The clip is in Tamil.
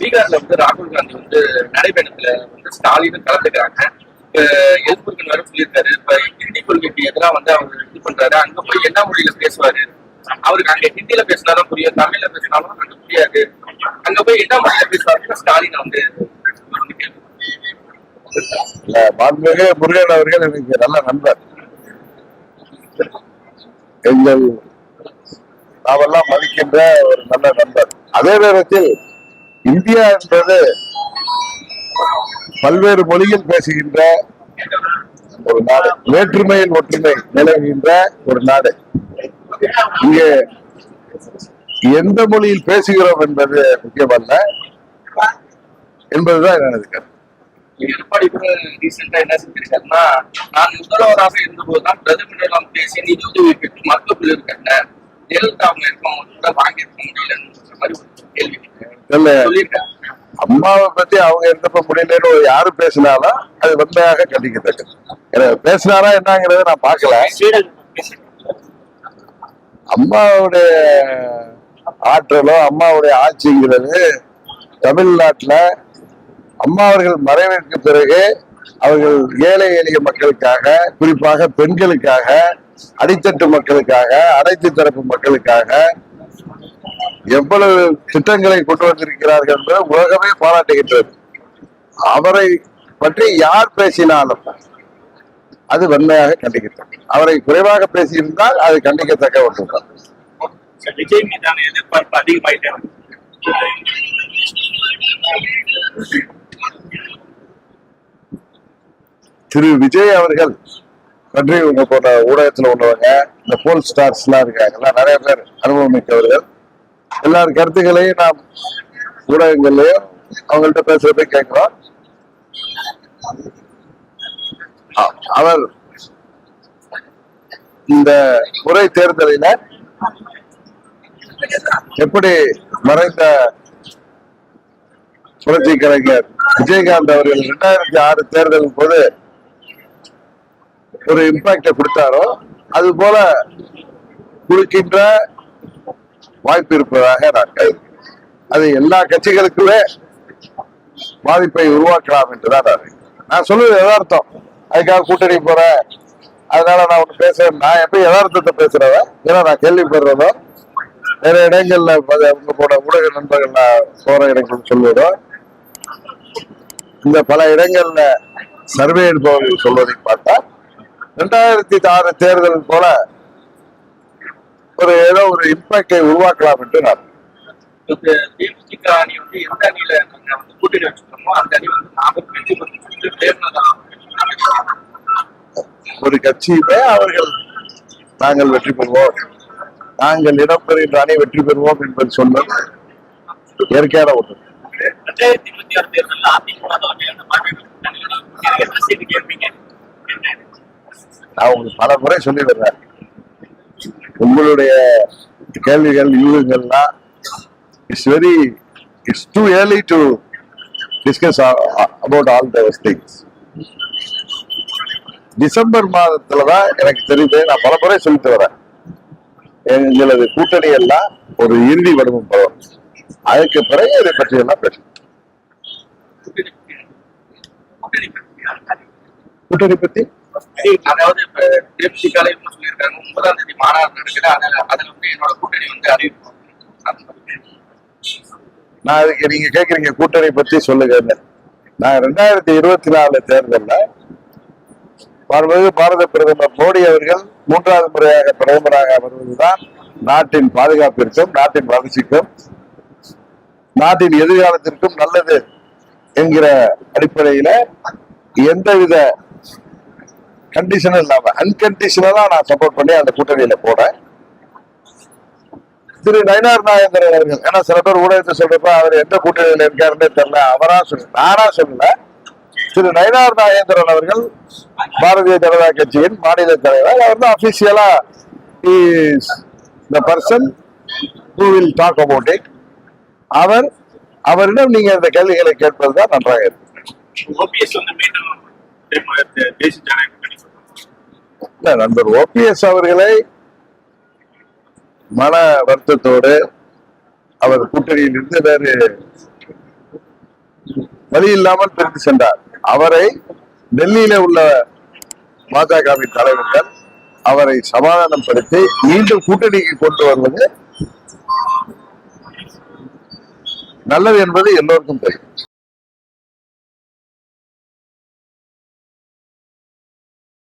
பீகார்ல வந்து ராகுல் காந்தி வந்து நடைபயணத்துல வந்து ஸ்டாலின் கலந்துக்கிறாங்க. இப்ப எதிர்ப்புக்கு வர சொல்லியிருக்காரு. இப்ப ஹிந்தி கொள்கைக்கு எதிராக வந்து அவர் இது பண்றாரு. அங்க போய் என்ன மொழியில பேசுவாரு? அவருக்கு அங்க ஹிந்தியில பேசினாலும் புரியும். தமிழ்ல பேசினாலும் அங்க புரியாது. அங்க போய் என்ன மொழியில பேசுவாருன்னு ஸ்டாலின் வந்து மாண்புமிகு முருகன் அவர்கள் எனக்கு நல்ல நண்பர். எங்கள் நாமெல்லாம் மதிக்கின்ற ஒரு நல்ல நண்பர். அதே நேரத்தில் இந்தியா என்பது பல்வேறு மொழியில் பேசுகின்ற ஒரு நாடு வேற்றுமையில் ஒற்றுமை நிலவுகின்ற ஒரு நாடு. இங்கே எந்த மொழியில் பேசுகிறோம் என்பது முக்கியமல்ல என்பதுதான் எனது கருத்து. எடப்பாடி ரீசெண்டா என்ன செஞ்சிருக்காருன்னா நான் முதல்வராக இருந்தபோதுதான் பிரதமர் எல்லாம் பேசி நிதி உதவி பெற்று மருத்துவ கட்டினேன் ஜெயலலிதா அவங்க இருக்கவங்க கூட வாங்கியிருக்க முடியலன்னு மாதிரி ஒரு கேள்வி இல்ல. அம்மாவை பத்தி அவங்க இருந்தப்ப முடியலன்னு ஒரு யாரு பேசினாலும் அது வன்மையாக கண்டிக்கத்தக்கது. எனக்கு பேசினாரா என்னங்கிறத நான் பார்க்கல. அம்மாவுடைய ஆற்றலோ அம்மாவுடைய ஆட்சிங்கிறது தமிழ்நாட்டுல அம்மா அவர்கள் மறைவிற்கு பிறகு அவர்கள் ஏழை எளிய மக்களுக்காக குறிப்பாக பெண்களுக்காக அடித்தட்டு மக்களுக்காக அனைத்து தரப்பு மக்களுக்காக எவ்வளவு திட்டங்களை கொண்டு வந்திருக்கிறார்கள் என்று உலகமே பாராட்டுகின்றது. அவரை பற்றி யார் பேசினாலும் அது வன்மையாக கண்டிக்கிறது அவரை குறைவாக பேசியிருந்தால் அது கண்டிக்கத்தக்க ஒன்றுதான் விஜய் மீதான எதிர்பார்ப்பு அதிகமாயிட்டே திரு விஜய் அவர்கள் பற்றி உங்க போன்ற ஊடகத்துல உள்ளவங்க இந்த போல் ஸ்டார்ஸ் எல்லாம் இருக்காங்கல்ல நிறைய பேர் அனுபவம் மிக்கவர்கள். எல்லார் கருத்துக்களையும் நாம் ஊடகங்கள்லயும் அவங்கள்ட்ட பேசுறதை கேட்கிறோம். அவர் இந்த முறை தேர்தலில எப்படி மறைந்த புரட்சி கலைஞர் விஜயகாந்த் அவர்கள் இரண்டாயிரத்தி ஆறு தேர்தலின் போது ஒரு இம்பாக்ட கொடுத்தாரோ அது போல கொடுக்கின்ற வாய்ப்பு இருப்பதாக நான் கருதுகிறேன். அது எல்லா கட்சிகளுக்குமே பாதிப்பை உருவாக்கலாம் என்றுதான் நான் நான் சொல்லுவது எதார்த்தம் அதுக்காக கூட்டணி போறேன் அதனால நான் ஒண்ணு பேசுறேன். நான் எப்ப யதார்த்தத்தை பேசுறவன் ஏன்னா நான் கேள்விப்படுறதோ வேற இடங்கள்ல உங்களோட போன ஊடக நண்பர்கள் நான் போற இடங்கள் சொல்வதோ இந்த பல இடங்கள்ல சர்வே எடுப்பவர்கள் சொல்வதை பார்த்தா ரெண்டாயிரத்தி ஆறு தேர்தல் போல ஒரு ஏதோ ஒரு இம்பாக்டை உருவாக்கலாம் என்று நான் தேமுதிக அணி வந்து எந்த அணியில நாங்க வந்து கூட்டணி வச்சுக்கிறோமோ அந்த அணி வந்து நாம வெற்றி பெற்று தேர்ந்ததான் ஒரு கட்சியுமே அவர்கள் நாங்கள் வெற்றி பெறுவோம். நாங்கள் இடம் பெறுகின்ற அணி வெற்றி பெறுவோம் என்பது சொன்னது இயற்கையான ஒன்று. ரெண்டாயிரத்தி இருபத்தி ஆறு தேர்தலில் அதிமுக நான் உங்களுக்கு பல முறை சொல்லி வர்றேன் உங்களுடைய கேள்விகள் யூகங்கள்லாம் it's very it's too early to discuss about all those things December மாதத்துல தான் எனக்கு தெரியுது நான் பல முறை சொல்லிட்டு வரேன். எங்களது கூட்டணி எல்லாம் ஒரு இறுதி வடிவம் பெறும் அதுக்கு பிறகு இதை பற்றி எல்லாம் பேச கூட்டணி கூட்டணி பத்தி அதாவது இப்ப ஒன்பதாம் தேதி மாநாடு நடக்குது. அதுல அதுல வந்து என்னோட கூட்டணி வந்து அறிவிப்போம். நான் அதுக்கு நீங்க கேக்குறீங்க கூட்டணி பத்தி சொல்லுங்க. நான் ரெண்டாயிரத்தி இருபத்தி நாலு தேர்தலில் மாண்புமிகு பாரத பிரதமர் மோடி அவர்கள் மூன்றாவது முறையாக பிரதமராக வருவதுதான் நாட்டின் பாதுகாப்பிற்கும் நாட்டின் வளர்ச்சிக்கும் நாட்டின் எதிர்காலத்திற்கும் நல்லது என்கிற அடிப்படையில எந்தவித கண்டிஷனும் இல்லாம அன்கண்டிஷனலா நான் சப்போர்ட் பண்ணி அந்த கூட்டணியில போறேன். திரு நயனார் நாயந்திரன் அவர்கள் ஏன்னா சில பேர் ஊடகத்தை சொல்றப்ப அவர் எந்த கூட்டணியில இருக்காருன்னே தெரியல அவரா சொல்ல நானா சொல்லல. திரு நயனார் நாயந்திரன் அவர்கள் பாரதிய ஜனதா கட்சியின் மாநில தலைவர். அவர் தான் அபிஷியலா the person who will talk about it அவர் அவரிடம் நீங்க இந்த கேள்விகளை கேட்பதுதான் நன்றாக இருக்கும். ஓபிஎஸ் வந்து மீண்டும் தேசிய ஜனநாயக நண்பர் ஓபிஎஸ் அவர்களை மன வருத்தத்தோடு அவர் கூட்டணியில் இருந்து வேறு வழி இல்லாமல் பிரித்து சென்றார். அவரை டெல்லியில உள்ள பாஜகவின் தலைவர்கள் அவரை சமாதானப்படுத்தி மீண்டும் கூட்டணிக்கு கொண்டு வருவது நல்லது என்பது எல்லோருக்கும் தெரியும்.